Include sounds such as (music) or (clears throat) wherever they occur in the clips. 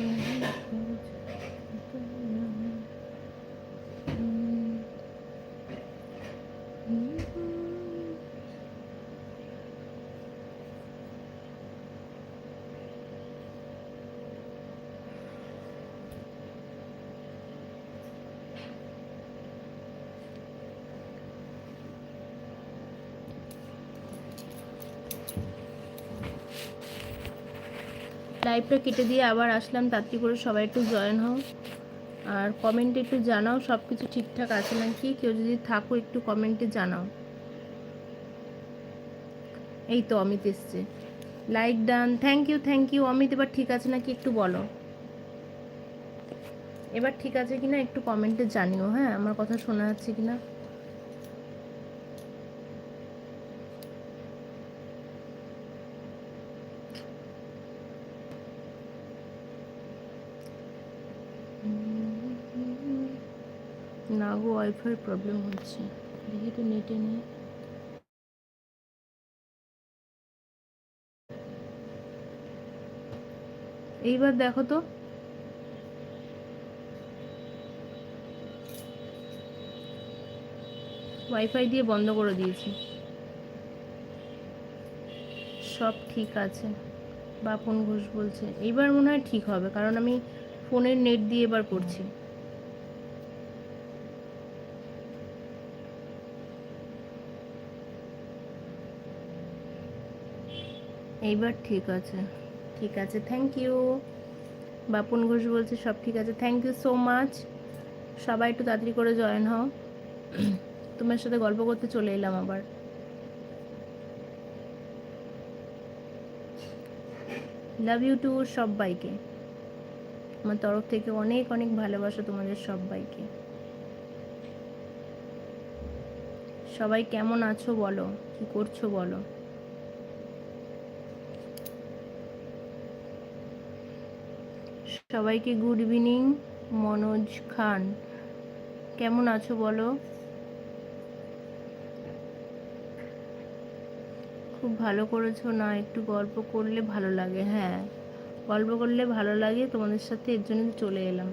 Mm-hmm. লাইভটা কেটে দিয়ে আবার আসলাম তাড়াতাড়ি করে সবাই একটু জয়েন হও। আর কমেন্টে একটু জানাও সব কিছু ঠিকঠাক আছে নাকি? কেউ যদি থাকো একটু কমেন্টে জানাও। এই তো অমিত এসছে। Like done thank you thank you Amit, এবার ঠিক আছে নাকি একটু বলো? এবার ঠিক আছে কিনা একটু কমেন্টে জানিও হ্যাঁ? আমার কথা শোনা যাচ্ছে কিনা? না গো ওয়াইফাই প্রবলেম হচ্ছে। দেখি তো নেটে নেই। এইবার দেখো তো। ওয়াইফাই দিয়ে বন্ধ করে দিয়েছি। সব ঠিক আছে। বাপন ঘোষ বলছে, এইবার মনে হয় ঠিক হবে, কারণ আমি ফোনের নেট দিয়ে এবার করছি। এইবার ঠিক আছে। ঠিক আছে থ্যাংক ইউ বাপন ঘোষ বলছে, সব ঠিক আছে। থ্যাংক ইউ সো মাচ সবাই একটু তাড়াতাড়ি করে জয়েন হও। তোমার সাথে গল্প করতে চলে এলাম আবার। লাভ ইউ টু সবাইকে আমার তরফ থেকে অনেক অনেক ভালোবাসা তোমাদের সবাইকে সবাই কেমন আছো বলো? কি করছ বলো? সবাইকে গুড ইভিনিং মনোজ খান কেমন আছো বলো খুব ভালো করেছো না একটু গল্প করলে ভালো লাগে হ্যাঁ গল্প করলে ভালো লাগে তোমাদের সাথে এর জন্য চলে এলাম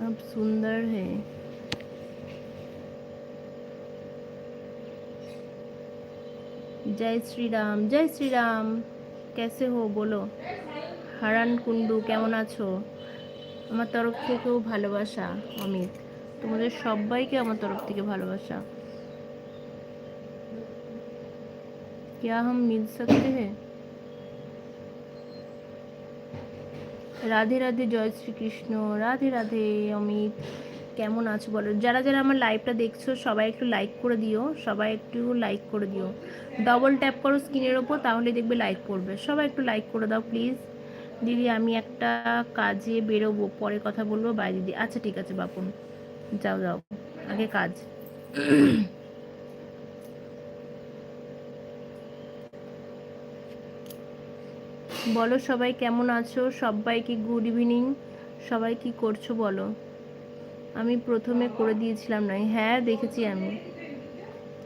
अब সুন্দর है জয় শ্রীরাম জয় শ্রীরাম कैसे हो বলো হারান কুন্ডু কেমন আছো আমার তরফ থেকেও ভালোবাসা অমিত তোমাদের সবাইকে আমার তরফ থেকে ভালোবাসা क्या हम मिल सकते हैं রাধে রাধে জয় শ্রীকৃষ্ণ রাধে রাধে অমিত কেমন আছো বলো যারা যারা আমার লাইভটা দেখছো সবাই একটু লাইক করে দিও সবাই একটু লাইক করে দিও ডবল ট্যাপ করো স্ক্রিনের ওপর তাহলে দেখবে লাইক করবে সবাই একটু লাইক করে দাও প্লিজ দিদি, আমি একটা কাজে বেরোবো, পরে কথা বলব বাই দিদি। আচ্ছা ঠিক আছে বাপুন যাও যাও। আগে কাজ। বলো সবাই কেমন আছো? সবাইকে গুড ইভিনিং সবাই কি করছ বলো? আমি প্রথমে করে দিয়েছিলাম না হ্যাঁ দেখেছি আমি।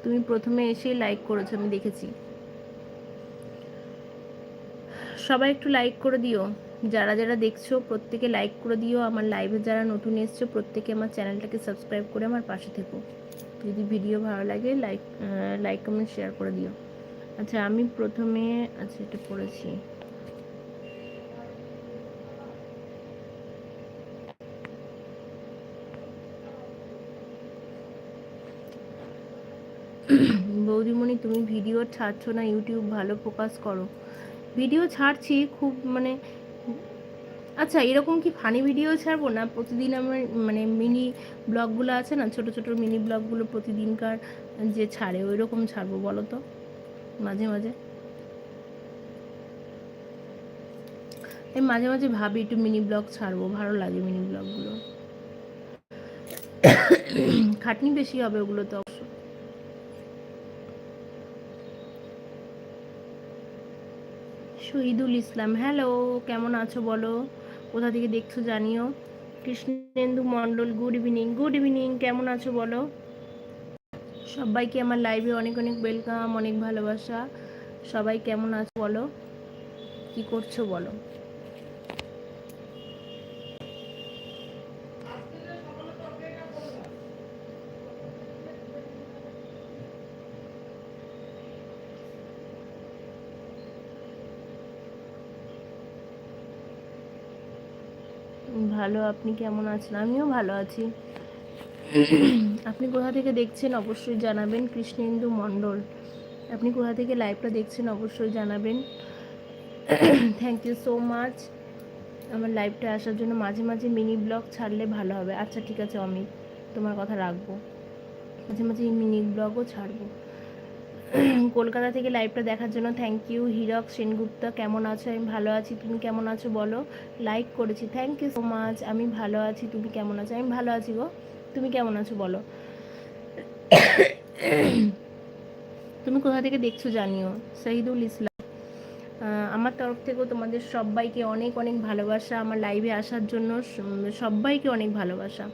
তুমি প্রথমে এসেই লাইক করেছ, আমি দেখেছি। সবাই একটু লাইক করে দিও। যারা যারা দেখছ, প্রত্যেকে লাইক করে দিও। আমার লাইভে যারা নতুন এসছো, প্রত্যেকে আমার চ্যানেলটাকে সাবস্ক্রাইব করে আমার পাশে থেকো। যদি ভিডিও ভালো লাগে লাইক লাইক কমেন্ট শেয়ার করে দিও। আচ্ছা আমি প্রথমে আচ্ছা এটা পড়েছি। বৌদিমণি, তুমি ভিডিও ছাড়ছো না ইউটিউব ভালো ফোকাস করো। ভিডিও ছাড়ছি, খুব মানে আচ্ছা এরকম কি ফানি ভিডিও ছাড়বো না? প্রতিদিন আমার মানে মিনি ব্লগগুলো আছে না, ছোট ছোট মিনি ব্লগগুলো প্রতিদিনকার যে ছাড়ে ওই রকম ছাড়বো, বলো তো, মাঝে মাঝে। আমি মাঝে মাঝে ভাবি একটু মিনি ব্লগ ছাড়বো, ভালো লাগে মিনি ব্লগগুলো খাটনি বেশি হবে ওগুলো তো অবশ্য শহীদুল ইসলাম। হ্যালো কেমন আছো বলো? কোথা থেকে দেখছ জানিও। Krishnendu Mondal good evening good evening কেমন আছো বলো? সবাইকে আমার লাইভে অনেক অনেক ওয়েলকাম অনেক ভালোবাসা। সবাই কেমন আছো বলো? কি করছ বলো? ভালো? আপনি কেমন আছেন? আমিও ভালো আছি। আপনি কোথা থেকে দেখছেন? অবশ্যই জানাবেন। কৃষ্ণেন্দু মণ্ডল। আপনি কোথা থেকে লাইভটা দেখছেন? অবশ্যই জানাবেন। থ্যাংক ইউ সো মাচ আমার লাইভটা আসার জন্য মাঝে মাঝে মিনি ব্লগ ছাড়লে ভালো হবে। আচ্ছা ঠিক আছে অমিত তোমার কথা রাখব। মাঝে মাঝে এই মিনি ব্লগও ছাড়বো। কলকাতা থেকে লাইভটা দেখার জন্য থ্যাংক ইউ হীরক, সেনগুপ্তা, কেমন আছো? আমি ভালো আছি, তুমি কেমন আছো বলো? লাইক করেছি থ্যাংক ইউ সো মাচ আমি ভালো আছি, তুমি কেমন আছো? আমি ভালো আছি গো, তুমি কেমন আছো বলো? (coughs) তুমি কোথা থেকে দেখছ জানিও, শহীদুল ইসলাম। আমার তরফ থেকেও তোমাদের সবাইকে অনেক অনেক ভালোবাসা আমার লাইভে আসার জন্য সবাইকে অনেক ভালোবাসা।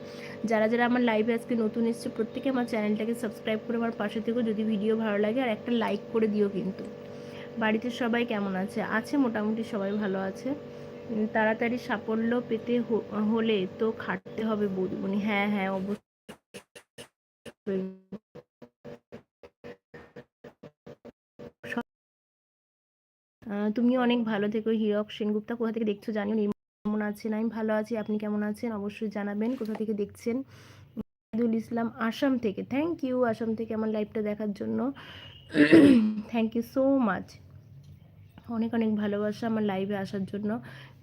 যারা যারা আমার লাইভে আজকে নতুন এসছে, প্রত্যেকে আমার চ্যানেলটাকে সাবস্ক্রাইব করে আমার পাশে থেকেও যদি ভিডিও ভালো লাগে, আর একটা লাইক করে দিও কিন্তু। বাড়িতে সবাই কেমন আছে? আছে মোটামুটি সবাই ভালো আছে। তাড়াতাড়ি সাফল্য পেতে হলে তো খাটতে হবে বৌদিমণি হ্যাঁ হ্যাঁ অবশ্যই। তুমিও অনেক ভালো থেকো। হীরক সেনগুপ্তা কোথা থেকে দেখছ জানিও কেমন আছেন? আমি ভালো আছি। আপনি কেমন আছেন? অবশ্যই জানাবেন কোথা থেকে দেখছেন। শহীদুল ইসলাম, আসাম থেকে। থ্যাংক ইউ আসাম থেকে আমার লাইভটা দেখার জন্য। থ্যাংক ইউ সো মাচ অনেক অনেক ভালোবাসা আমার লাইভে আসার জন্য।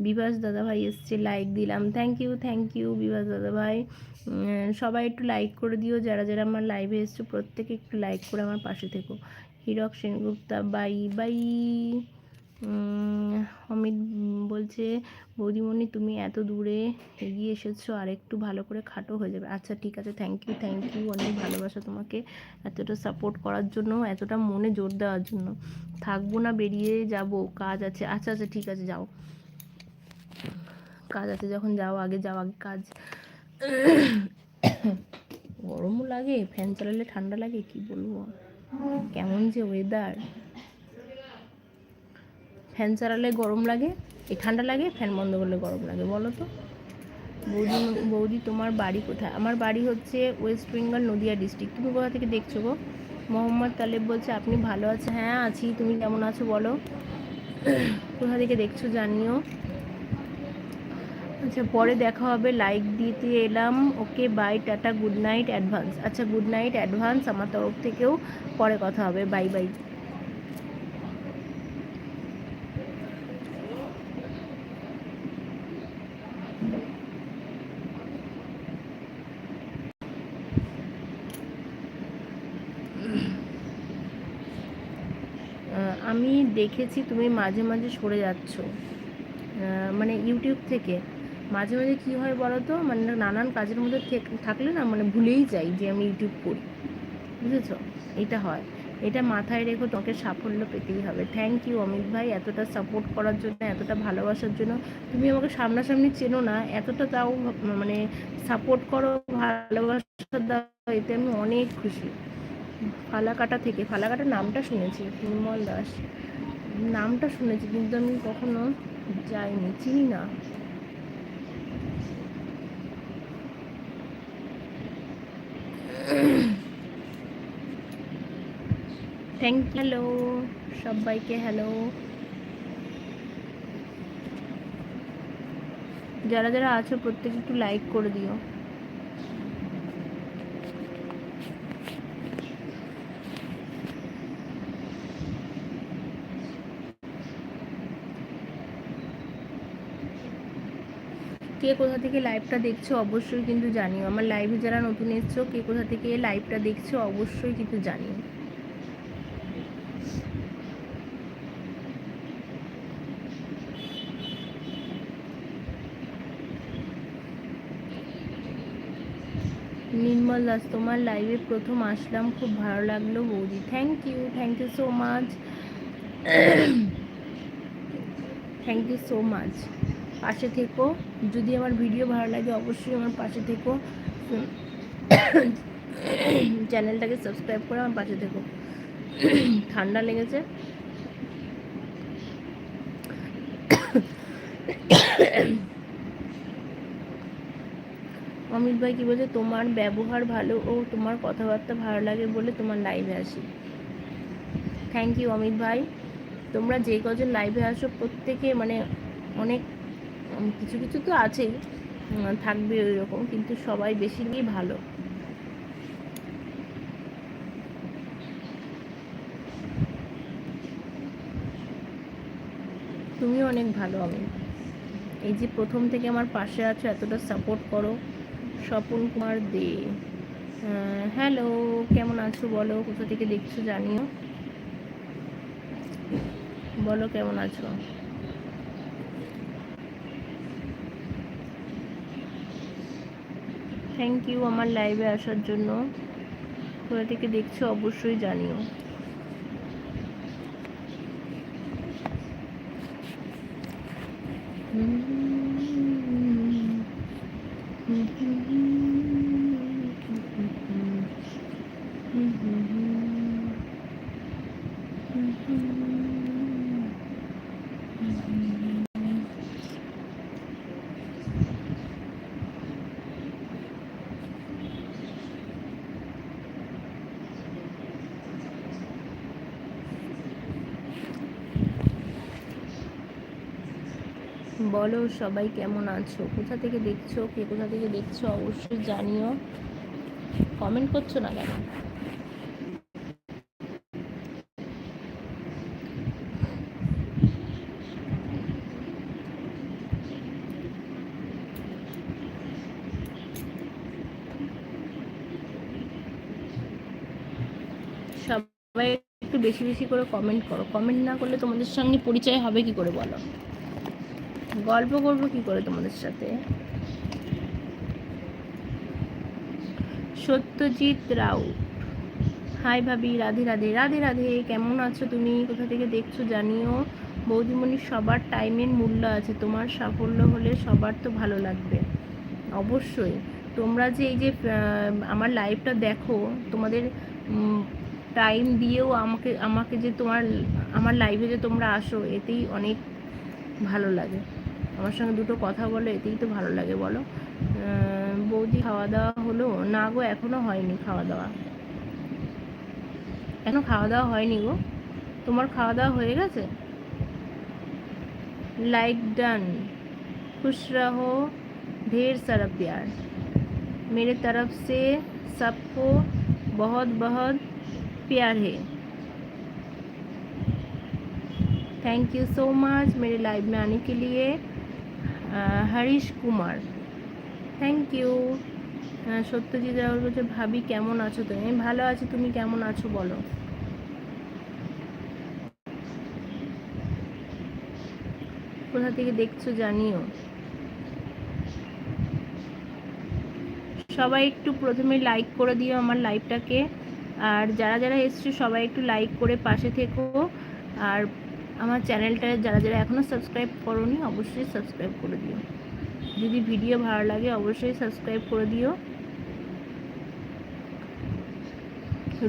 বিভাস দাদাভাই এসছে লাইক দিলাম। Thank you thank you Bibhas দাদাভাই। সবাই একটু লাইক করে দিও। যারা যারা আমার লাইভে এসছো, প্রত্যেকে একটু লাইক করে আমার পাশে থেকো। হীরক সেনগুপ্তা বাই বাই অমিত বলছে, বৌদিমণি, তুমি এত দূরে এগিয়ে এসেছ, আর একটু ভালো করে খাটো হয়ে যাবে। আচ্ছা ঠিক আছে থ্যাংক ইউ থ্যাংক ইউ অনেক ভালোবাসা তোমাকে এতটা সাপোর্ট করার জন্য, এতটা মনে জোর দেওয়ার জন্য। থাকব না, বেরিয়ে যাব, কাজ আছে। আচ্ছা আচ্ছা ঠিক আছে, যাও। কাজ আছে, যখন যাও, আগে যাও, আগে কাজ। (coughs) গরমও লাগে, ফ্যান চালালে ঠান্ডা লাগে, কি বলব? কেমন যে ওয়েদার ফ্যান চালালে গরম লাগে, এই ঠান্ডা লাগে, ফ্যান বন্ধ করলে গরম লাগে, বলো তো? বৌদি বৌদি, তোমার বাড়ি কোথায়? আমার বাড়ি হচ্ছে ওয়েস্ট বেঙ্গল নদিয়া ডিস্ট্রিক্ট তুমি কোথা থেকে দেখছ গো? মোহাম্মদ তালেব বলছে, আপনি ভালো আছেন? হ্যাঁ আছি। তুমি কেমন আছো বলো? (clears throat) কোথা থেকে দেখছ জানিও? আচ্ছা পরে দেখা হবে। লাইক দিতে এলাম। Okay bye tata good night advance আচ্ছা গুড নাইট অ্যাডভান্স আমার তরফ থেকেও পরে কথা হবে। বাই বাই আহ, আমি দেখেছি, তুমি মাঝে মাঝে সরে যাচ্ছ। মানে ইউটিউব থেকে। মাঝে মাঝে কী হয় বলো তো মানে নানান কাজের মধ্যে থেক- থাকলে না মানে ভুলেই যাই যে আমি ইউটিউব করি। বুঝেছ? এটা হয়। এটা মাথায় রেখো, তোমাকে সাফল্য পেতেই হবে। থ্যাংক ইউ অমিত ভাই, এতটা সাপোর্ট করার জন্য, এতটা ভালোবাসার জন্য। তুমি আমাকে সামনাসামনি চেনো না, এতটা তাও মানে সাপোর্ট করো, ভালোবাসা দাও, এতে আমি অনেক খুশি। ফালাকাটা থেকে ফালাকাটা নামটা শুনেছি নির্মল দাস। নামটা শুনেছি, কিন্তু আমি কখনো যাইনি, চিনি না। থ্যাংক হ্যালো সবাইকে হ্যালো যারা যারা আছো প্রত্যেকে একটু লাইক করে দিও। কে কোথা থেকে লাইভটা দেখছ অবশ্যই কিন্তু জানিও। আমার লাইভে যারা নতুন এসছো, কে কোথা থেকে লাইভটা দেখছ অবশ্যই কিন্তু জানিও। নির্মল দাস, তোমার লাইভে প্রথম আসলাম, খুব ভালো লাগল বৌদি। Thank you thank you so much thank you so much পাশে থেকো। যদি আমার ভিডিও ভালো লাগে, অবশ্যই আমার পাশে থেকো। চ্যানেলটাকে সাবস্ক্রাইব করে আমার পাশে থেকো। ঠান্ডা লেগেছে। অমিত ভাই কি বলছে, তোমার ব্যবহার ভালো ও তোমার কথাবার্তা ভালো লাগে বলে তোমার লাইভে আসি। থ্যাংক ইউ অমিত ভাই। তোমরা যে কজন লাইভে আসো, প্রত্যেকে মানে অনেক কিছু কিছু তো আছেই থাকবে ওই রকম কিন্তু সবাই বেশিরভাগই ভালো। তুমিও অনেক ভালো, আমি। এই যে প্রথম থেকে আমার পাশে আছো, এতটা সাপোর্ট করো। স্বপন কুমার দে। হ্যালো কেমন আছো বলো? কোথা থেকে দেখছ জানিও। বলো কেমন আছো? থ্যাংক ইউ আমার লাইভে আসার জন্য। কোথা থেকে দেখছ অবশ্যই জানিও। বলো, সবাই কেমন আছো? কোথা থেকে দেখছ? কে কোথা থেকে দেখছ? অবশ্যই জানিও। কমেন্ট করছ না কেন? সবাই একটু বেশি বেশি করে কমেন্ট করো। কমেন্ট না করলে তোমাদের সঙ্গে পরিচয় হবে কি করে বলো? গল্প করব কি করে তোমাদের সাথে? সত্যজিৎ রাউত। হাই ভাবি, রাধে রাধে। রাধে রাধে, কেমন আছো তুমি? কোথা থেকে দেখছ জানিও? বৌদিমণি, সবার টাইমের মূল্য আছে। তোমার সাফল্য হলে সবার তো ভালো লাগবে। অবশ্যই। তোমরা যে এই যে আমার লাইভটা দেখো, তোমাদের টাইম দিয়েও আমাকে আমাকে যে তোমার, আমার লাইভে যে তোমরা আসো, এতেই অনেক ভালো লাগে। আমার সঙ্গে দুটো কথা বলো এতেই তো ভালো লাগে বলো আহ, বৌদি খাওয়া দাওয়া হলো না গো এখনো হয়নি খাওয়া দাওয়া এখনো খাওয়া দাওয়া হয়নি গো তোমার খাওয়া দাওয়া হয়ে গেছে लाइक डन खुश रहो ढेर सारा प्यार मेरे तरफ से सबको बहुत बहुत प्यार है थैंक यू सो मच मेरे लाइव में आने के लिए হরিশ কুমার। থ্যাংক ইউ সত্যজিৎ রায় বলছে, ভাবি, কেমন আছো তুমি? আমি ভালো আছি, তুমি কেমন আছো বলো? কোথা থেকে দেখছ জানিও। সবাই একটু প্রথমে লাইক করে দিও আমার লাইভটাকে আর যারা যারা এসছো, সবাই একটু লাইক করে পাশে থেকো। আর আমার চ্যানেলটা যারা যারা এখনও সাবস্ক্রাইব করোনি, অবশ্যই সাবস্ক্রাইব করে দিও। যদি ভিডিও ভালো লাগে, অবশ্যই সাবস্ক্রাইব করে দিও।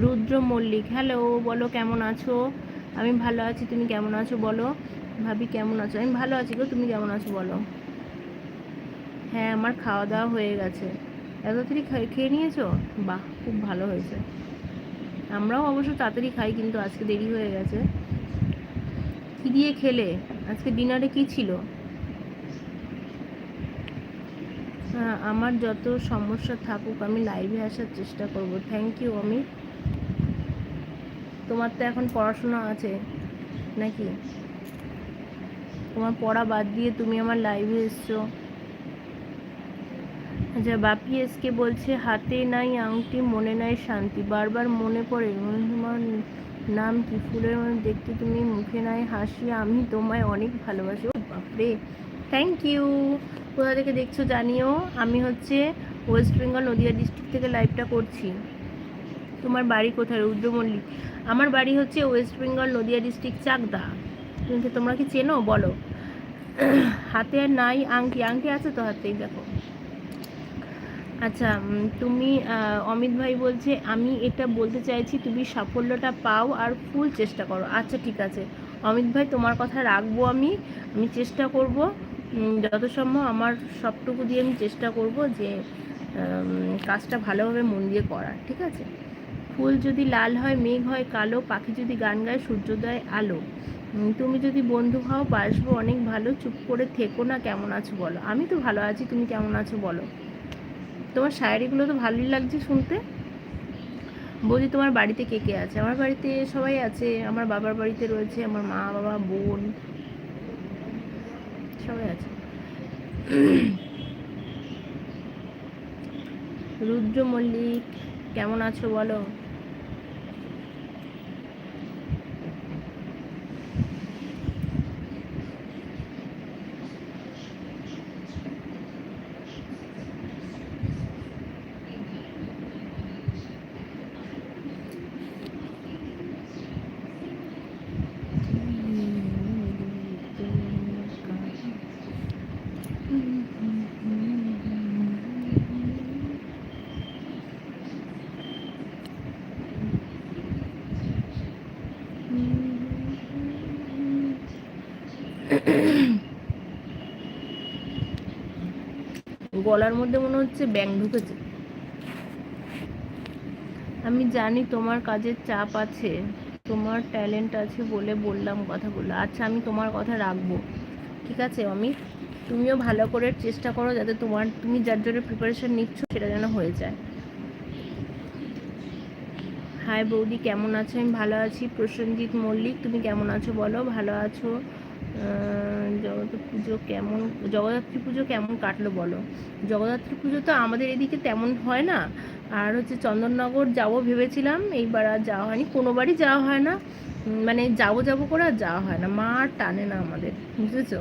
রুদ্র মল্লিক হ্যালো বলো কেমন আছো? আমি ভালো আছি, তুমি কেমন আছো বলো? ভাবি, কেমন আছো? আমি ভালো আছি গো, তুমি কেমন আছো বলো? হ্যাঁ আমার খাওয়া দাওয়া হয়ে গেছে। এত তাড়াতাড়ি খেয়ে নিয়েছো? বাহ, খুব ভালো হয়েছে। আমরাও অবশ্য তাড়াতাড়ি খাই, কিন্তু আজকে দেরি হয়ে গেছে। কী দিয়ে খেলে? আজকে ডিনারে কি ছিল? আমার যত সমস্যা থাকুক, আমি লাইভে আসার চেষ্টা করব। Thank you Amit. তোমার তো এখন পড়াশোনা আছে নাকি? তোমার পড়া বাদ দিয়ে তুমি আমার লাইভে এসছো। আচ্ছা বাপি এসকে বলছে, হাতে নাই আংটি, মনে নাই শান্তি। বারবার মনে পড়ে। নাম কি? ফুলের মধ্যে দেখতে তুমি, মুখে নাই হাসি, আমি তোমায় অনেক ভালোবাসি। ও বাপরে। থ্যাংক ইউ কোথা থেকে দেখছ জানিও? আমি হচ্ছে ওয়েস্ট বেঙ্গল নদিয়া ডিস্ট্রিক্ট থেকে লাইভটা করছি। তোমার বাড়ি কোথায়? রুদ্রমল্লিক আমার বাড়ি হচ্ছে ওয়েস্ট বেঙ্গল নদিয়া ডিস্ট্রিক্ট চাকদা। কিন্তু তোমরা কি চেনো? বলো। হাতে নাই, আংটি। আংটি আছে তো হাতেই, দেখো। আচ্ছা তুমি অমিত ভাই বলছে, আমি এটা বলতে চাইছি, তুমি সাফল্যটা পাও আর ফুল চেষ্টা করো। আচ্ছা ঠিক আছে। অমিত ভাই, তোমার কথা রাখব আমি। আমি চেষ্টা করব যত সম্ভব আমার সবটুকু দিয়ে আমি চেষ্টা করব যে কাজটা ভালোভাবে মন দিয়ে করার, ঠিক আছে? ফুল যদি লাল হয়, মেঘ হয়, কালো, পাখি যদি গান গায়, সূর্যোদয়, আলো। তুমি যদি বন্ধু হও বাসবো অনেক ভালো, চুপ করে থেকো না, কেমন আছো বলো। আমি তো ভালো আছি, তুমি কেমন আছো বলো। তোমার শায়েরিগুলো তো ভালোই লাগছে শুনতে। বলি তোমার বাড়িতে কে কে আছে? আমার বাড়িতে সবাই আছে, আমার বাবার বাড়িতে রয়েছে আমার মা, বাবা, বোন, সবাই আছে। রুদ্র মল্লিক কেমন আছো বলো? গলার মধ্যে মনে হচ্ছে ব্যাং ঢুকেছে। আমি জানি তোমার কাজের চাপ আছে, তোমার ট্যালেন্ট আছে বলে বললাম কথাগুলো। আচ্ছা আমি তোমার কথা রাখব। ঠিক আছে, অমিত? তুমিও ভালো করে চেষ্টা করো যাতে তোমার, তুমি যার জন্য প্রিপারেশন নিচ্ছ সেটা যেন হয়ে যায়। হাই বৌদি, কেমন আছো? আমি ভালো আছি। প্রসেনজিৎ মল্লিক, তুমি কেমন আছো বলো? ভালো আছো? জগদ্ধাত্রী পুজো কেমন, জগদ্ধাত্রী পুজো কেমন কাটলো বলো? জগদ্ধাত্রী পুজো তো আমাদের এদিকে তেমন হয় না। আর হচ্ছে চন্দননগর যাব ভেবেছিলাম, এইবার আর যাওয়া হয়নি কোনোবারই যাওয়া হয় না। মানে যাব যাব করে আর যাওয়া হয় না, মা আর টানে না আমাদের, বুঝেছ?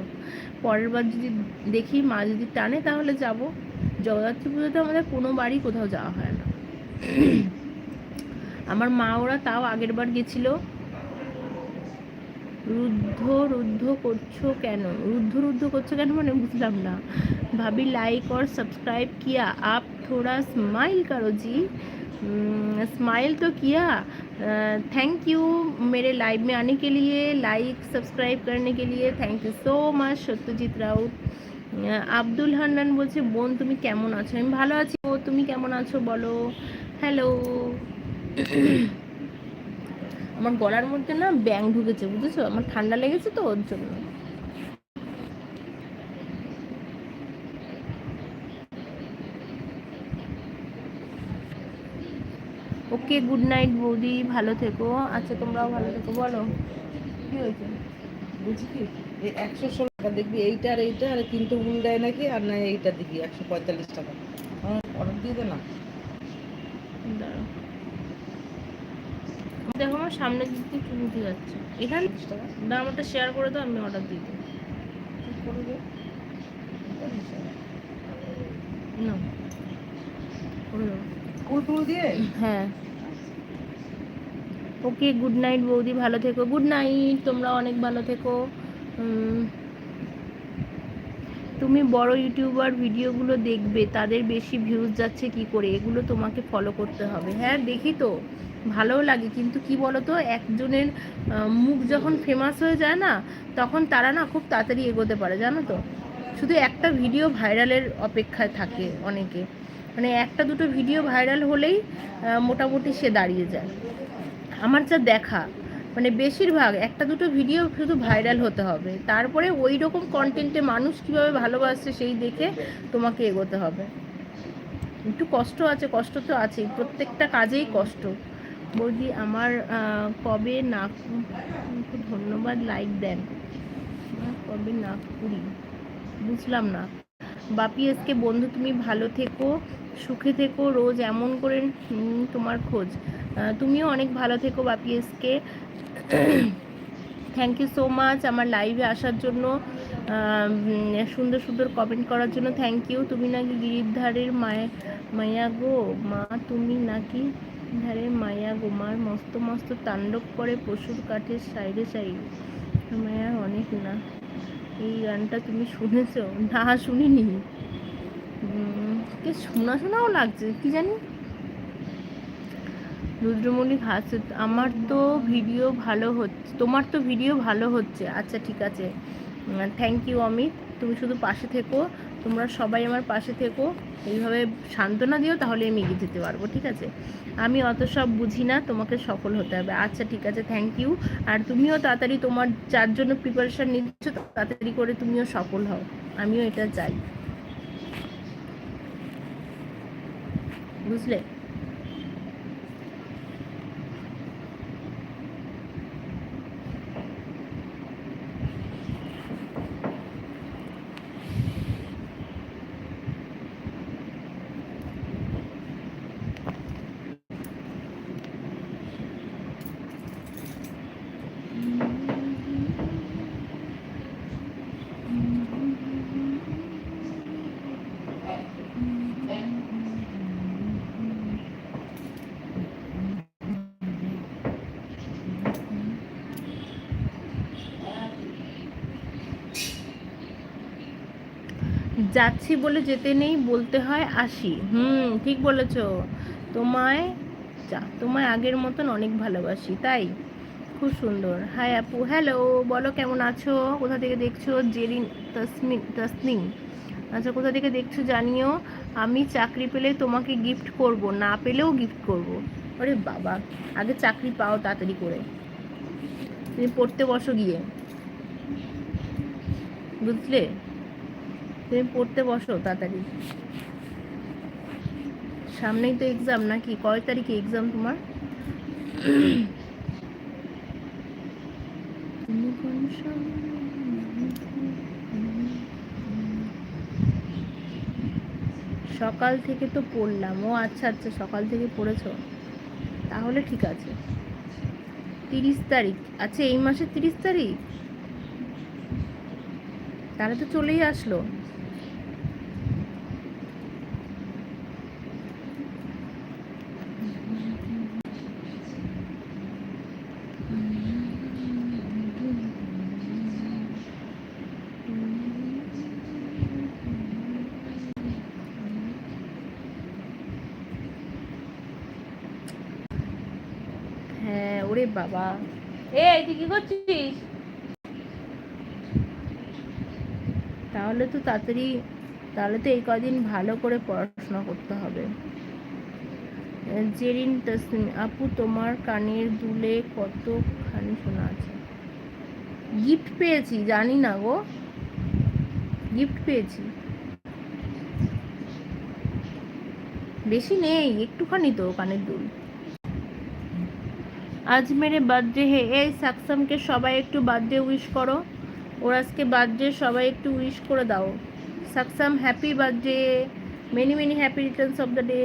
পরের বার যদি দেখি, মা যদি টানে তাহলে যাব। জগদ্ধাত্রী পুজোতে আমাদের কোনো বাড়ি কোথাও যাওয়া হয় না। আমার মা ওরা তাও আগের বার গেছিল। রুদ্ধ রুদ্ধ করছো কেন রুদ্ধ রুদ্ধ করছো কেন মানে বুঝলাম না भाभी लाइक और सब्सक्राइब किया आप थोड़ा स्माइल करो जी स्माइल तो किया थैंक यू मेरे लाइव में आने के लिए लाइक सब्सक्राइब करने के लिए थैंक यू सो माच সত্যজিৎ রাউত আহ, আব্দুল হান্নান বলছে বোন তুমি কেমন আছো আমি ভালো আছি ও তুমি কেমন আছো বলো হ্যালো (coughs) আমার গলার মধ্যে না ব্যাং ঢুকেছে বুঝেছ? আমার ঠান্ডা লেগেছে তো ওর জন্য। ওকে গুড নাইট বৌদি ভালো থেকো। আচ্ছা তোমরাও ভালো থেকো বলো। কি হয়েছে? বুঝি কি এই একশো ষোলো টাকা দেখবি এইটা আর এইটা আর তিনটে উল দেয় নাকি আর না এইটা দেখি একশো পঁয়তাল্লিশ টাকা। অর্ডার দিয়ে দে না। দাঁড়াও। দেখো আমার সামনের দিক দিয়ে উঠে যাচ্ছে। এখানে টাকা শেয়ার করে দাও আমি অর্ডার দিই। না। দিয়ে? হ্যাঁ। ওকে গুড নাইট বৌদি ভালো থেকো। গুড নাইট তোমরা অনেক ভালো থেকো। তুমি বড় ইউটিউবার ভিডিওগুলো দেখবে, তাদের বেশি ভিউজ যাচ্ছে কি করে, এগুলো তোমাকে ফলো করতে হবে। হ্যাঁ দেখি তো, ভালোও লাগে। কিন্তু কি বলো তো একজনের মুখ যখন ফেমাস হয়ে যায় না, তখন তারা না খুব তাড়াতাড়ি এগোতে পারে, জানো তো? শুধু একটা ভিডিও ভাইরালের অপেক্ষায় থাকে অনেকে। মানে একটা দুটো ভিডিও ভাইরাল হলেই মোটামুটি সে দাঁড়িয়ে যায়। আমার যা দেখা মানে বেশিরভাগ একটা দুটো ভিডিও শুধু ভাইরাল হতে হবে। তারপরে ওই রকম কন্টেন্টে মানুষ কীভাবে ভালোবাসছে সেই দেখে তোমাকে এগোতে হবে। একটু কষ্ট আছে, কষ্ট তো আছেই, প্রত্যেকটা কাজেই কষ্ট। বৌদি, আমার কবে নাক ধন্যবাদ লাইক দেন। কবে নাগপুরি? বুঝলাম না। বাপি এসকে বন্ধু, তুমি ভালো থেকো, সুখে থেকো, রোজ এমন করে তোমার খোঁজ। তুমিও অনেক ভালো থেকো Bapi S K thank you so much আমার লাইভে আসার জন্য। সুন্দর সুন্দর কমেন্ট করার জন্য থ্যাংক ইউ তুমি নাকি গিরিধারের মায়া মায়া গো? মা, তুমি নাকি ধারের মায়া গো? মার মস্ত মস্ত তাণ্ডব করে পশুর কাঠের সাইডে সাইডে। মায়া, অনেক না। এই গানটা তুমি শুনেছো? না, শুনিনি। শোনা শোনাও লাগছে, কি জানি? রুদ্রমল্লিক হাসছে আমার তো ভিডিও ভালো হচ্ছে তোমার তো ভিডিও ভালো হচ্ছে। আচ্ছা ঠিক আছে। Thank you Amit. তুমি শুধু পাশে থেকো। তোমরা সবাই আমার পাশে থেকো। এইভাবে সান্ত্বনা দিও, তাহলে আমি এগিয়ে যেতে পারব, ঠিক আছে? আমি অত সব বুঝি না, তোমাকে সফল হতে হবে। আচ্ছা ঠিক আছে থ্যাংক ইউ আর তুমিও তাড়াতাড়ি তোমার যার জন্য প্রিপারেশান নিচ্ছ, তাড়াতাড়ি করে তুমিও সফল হও। আমিও এটা চাই। বুঝলে? যাচ্ছি বলে যেতে নেই বলতে হয় আসি। হুম, ঠিক বলেছ। তোমায় যা, তোমায় আগের মতন অনেক ভালোবাসি, তাই? খুব সুন্দর। হাই আপু হ্যালো বলো কেমন আছো? কোথা থেকে দেখছ? জেরিন তসমিন, তসনিম। আচ্ছা কোথা থেকে দেখছ জানিও? আমি চাকরি পেলে তোমাকে গিফট করব, না পেলেও গিফট করব। আরে বাবা, আগে চাকরি পাও তাড়াতাড়ি করে। তুমি পড়তে বসো গিয়ে। বুঝলে? তুমি পড়তে বসো তাড়াতাড়ি। সামনেই তো এক্সাম নাকি? কয় তারিখে এক্সাম তোমার? সকাল থেকে তো পড়লাম। ও আচ্ছা আচ্ছা সকাল থেকে পড়েছো। তাহলে ঠিক আছে। তিরিশ তারিখ। আচ্ছা এই মাসের তিরিশ তারিখ? তাহলে তো চলেই আসলো হ্যাঁ ওরে বাবা। এ, তুই কি করছিস? তাহলে তো তাড়াতাড়ি, তাহলে তো এই কদিন ভালো করে পড়াশোনা করতে হবে। জেরিন আপু, তোমার কানের দুলে কতখানি শোনা আছে? গিফট পেয়েছি, জানি না গো। গিফট পেয়েছি। বেশি নেই, একটুখানি তো কানের দুল। আজ মেরে বার্থডে হে। এই সাকসামকে সবাই একটু বার্থডে উইশ করো। ওর আজকে বার্থডে সবাই একটু উইশ করে দাও। Saksham happy birthday many many happy returns of the day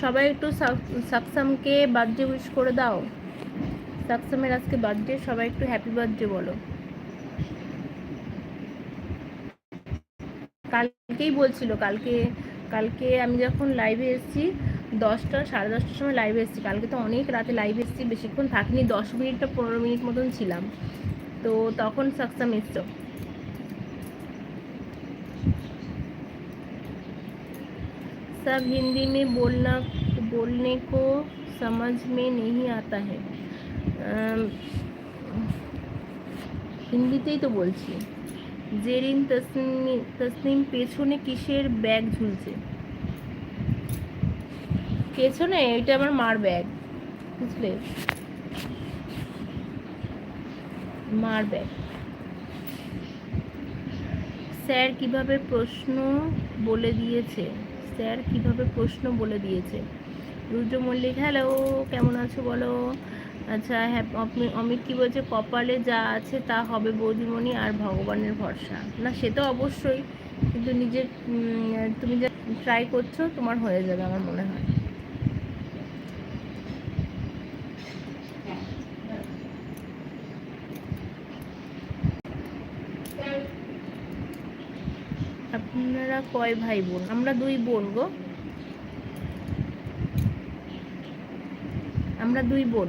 সবাই একটু সাক- সাকসামকে বার্থডে উইশ করে দাও। সাকসামের আজকে বার্থডে সবাই একটু হ্যাপি বার্থডে বলো। কালকেই বলছিল কালকে কালকে আমি যখন লাইভে এসেছি দশটা সাড়ে দশটার সময় লাইভে এসেছি কালকে তো অনেক রাতে লাইভে এসেছি বেশিক্ষণ থাকিনি দশ মিনিটটা পনেরো মিনিট মতন ছিলাম তো তখন সাকসাম এসছো सब हिंदी में बोलना बोलने को समझ में नहीं आता है अम, হিন্দিতেই তো বলছি জেরিন তসনি, তসনিম পেছনে কিসের ব্যাগ ঝুলছে? পেছনে এটা আমার মার ব্যাগ, বুঝলে? মার ব্যাগ। স্যার কীভাবে প্রশ্ন বলে দিয়েছে? স্যার কীভাবে প্রশ্ন বলে দিয়েছে? রুদ্র মল্লিক হ্যালো, কেমন আছো বলো? আচ্ছা হ্যাঁ অমি- অমিত কি বলছে, কপালে যা আছে তা হবে বৌদিমণি আর ভগবানের ভরসা। না, সে তো অবশ্যই, কিন্তু নিজের তুমি যা ট্রাই করছ, তোমার হয়ে যাবে আমার মনে হয়। আপনারা কয় ভাই বোন আমরা দুই বোন গো। আমরা দুই বোন।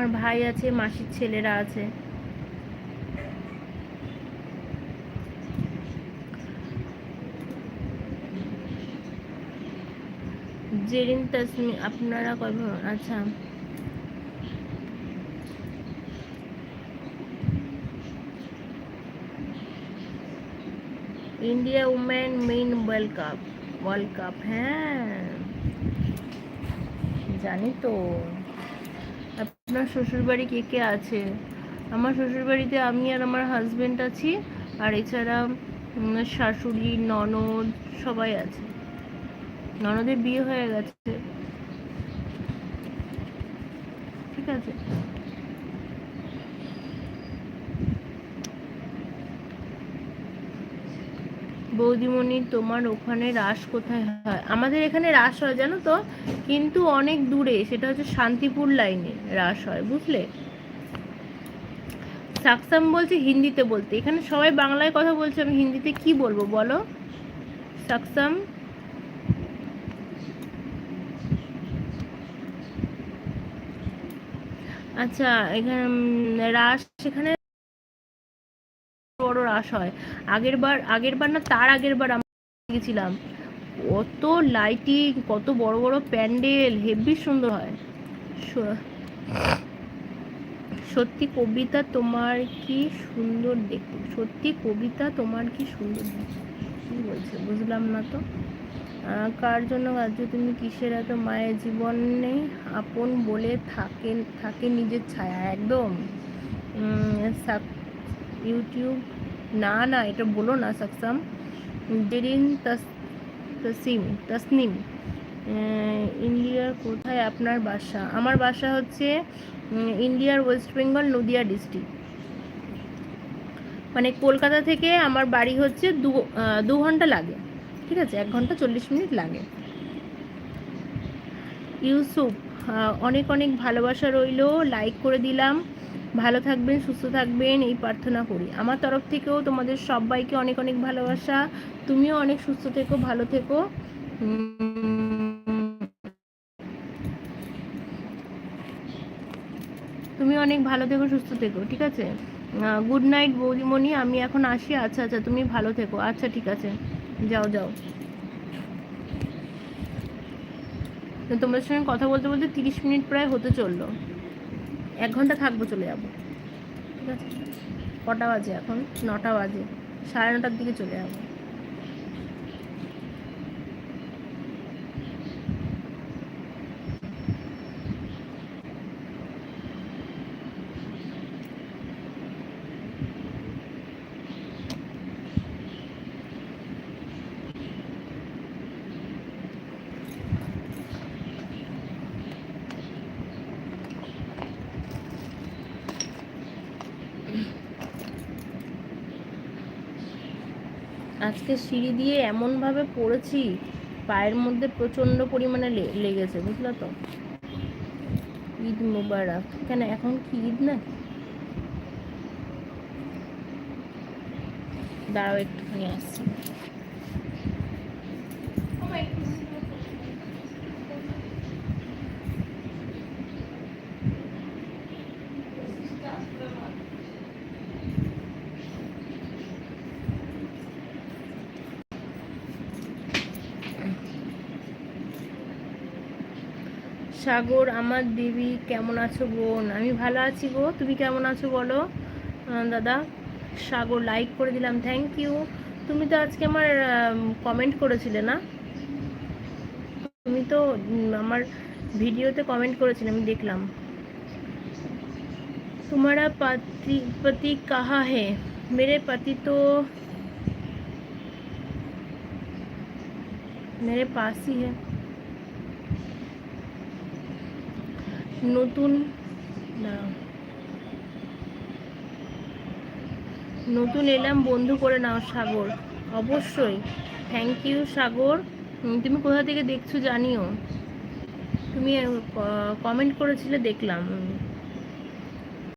আমার ভাই আছে, মাসির ছেলেরা আছে। জেরিন তাসমি আপনারা ভাই আচ্ছা। ইন্ডিয়া উমেন মেইন ওয়ার্ল্ড কাপ ওয়ার্ল্ড কাপ হ্যাঁ। জানি তো। আপনার শ্বশুরবাড়ি কে কে আছে? আমার শ্বশুরবাড়িতে আমি আর আমার হাজবেন্ড আছি, আর এছাড়া শাশুড়ি, ননদ সবাই আছে। ননদের বিয়ে হয়ে গেছে। ঠিক আছে? বৌদিমণি, তোমার ওখানে রাস কোথায় হয়? আমাদের এখানে রাস হয়, জানো তো? কিন্তু অনেক দূরে, সেটা হচ্ছে শান্তিপুর লাইনে রাস হয়, বুঝলে? সাকসাম বলছে হিন্দিতে বলতে। এখানে সবাই বাংলায় কথা বলছে, আমি হিন্দিতে কি বলব বলো? সাকসাম? আচ্ছা এখানে রাস সেখানে বড় রাস হয়। আগের বার আগের বার না, তার আগের বার আমরা গেছিলাম। কত লাইটিং কত বড় বড় প্যান্ডেল হেভি সুন্দর হয়। সত্যি কবিতা তোমার কি সুন্দর দেখতে, সত্যি কবিতা তোমার কি সুন্দর দেখতে, কি বলছে বুঝলাম না তো? কার জন্য কার্য তুমি কিসের এত মায়ের জীবনে আপন বলে থাকেন থাকে নিজের ছায়া, একদম। ইউটিউব, না না, এটা বলো না, সাকসাম। জেরিন তাস- তাসিম তাসনিম ইন্ডিয়ার কোথায় আপনার বাসা? আমার বাসা হচ্ছে ইন্ডিয়ার ওয়েস্ট বেঙ্গল নদিয়া ডিস্ট্রিক্ট। মানে কলকাতা থেকে আমার বাড়ি হচ্ছে দু দু ঘণ্টা লাগে। ঠিক আছে? এক ঘণ্টা চল্লিশ মিনিট লাগে। ইউসুফ অনেক অনেক ভালোবাসা রইল। লাইক করে দিলাম। ভালো থাকবেন, সুস্থ থাকবেন, এই প্রার্থনা করি। আমার তরফ থেকেও তোমাদের সবাইকে অনেক অনেক ভালোবাসা। তুমিও অনেক সুস্থ থেকো, ভালো থেকো। তুমি অনেক ভালো থেকো, সুস্থ থেকো, ঠিক আছে? গুড নাইট বৌদিমণি, আমি এখন আসি। আচ্ছা আচ্ছা তুমি ভালো থেকো। আচ্ছা ঠিক আছে। যাও যাও। তোমাদের সঙ্গে কথা বলতে বলতে তিরিশ মিনিট প্রায় হতে চলল। এক ঘণ্টা থাকব, চলে যাব। ঠিক আছে? কটা বাজে এখন? নটা বাজে। সাড়ে নটার দিকে চলে যাব। আজকে সিঁড়ি দিয়ে এমনভাবে পড়েছি, পায়ের মধ্যে প্রচণ্ড পরিমাণে লেগেছে, বুঝলো তো? ঈদ মোবারক। কেন, এখন কি ঈদ না? দাঁড়াও একটুখানি আসছি। সাগর আমার দেবী কেমন আছো বোন আমি ভালো আছি গো তুমি কেমন আছো বলো আহ, দাদা সাগর লাইক করে দিলাম থ্যাংক ইউ তুমি তো আজকে আমার কমেন্ট করেছিলে না তুমি তো উম, আমার ভিডিওতে কমেন্ট করেছিলে আমি দেখলাম तुम्हारा पति पति कहाँ है मेरे पति तो मेरे पास ही है নতুন নতুন এলাম বন্ধু করে নাও, সাগর। অবশ্যই। Thank you Sagar. তুমি কোথা থেকে দেখছ জানিও। তুমি কমেন্ট করেছিলে, দেখলাম।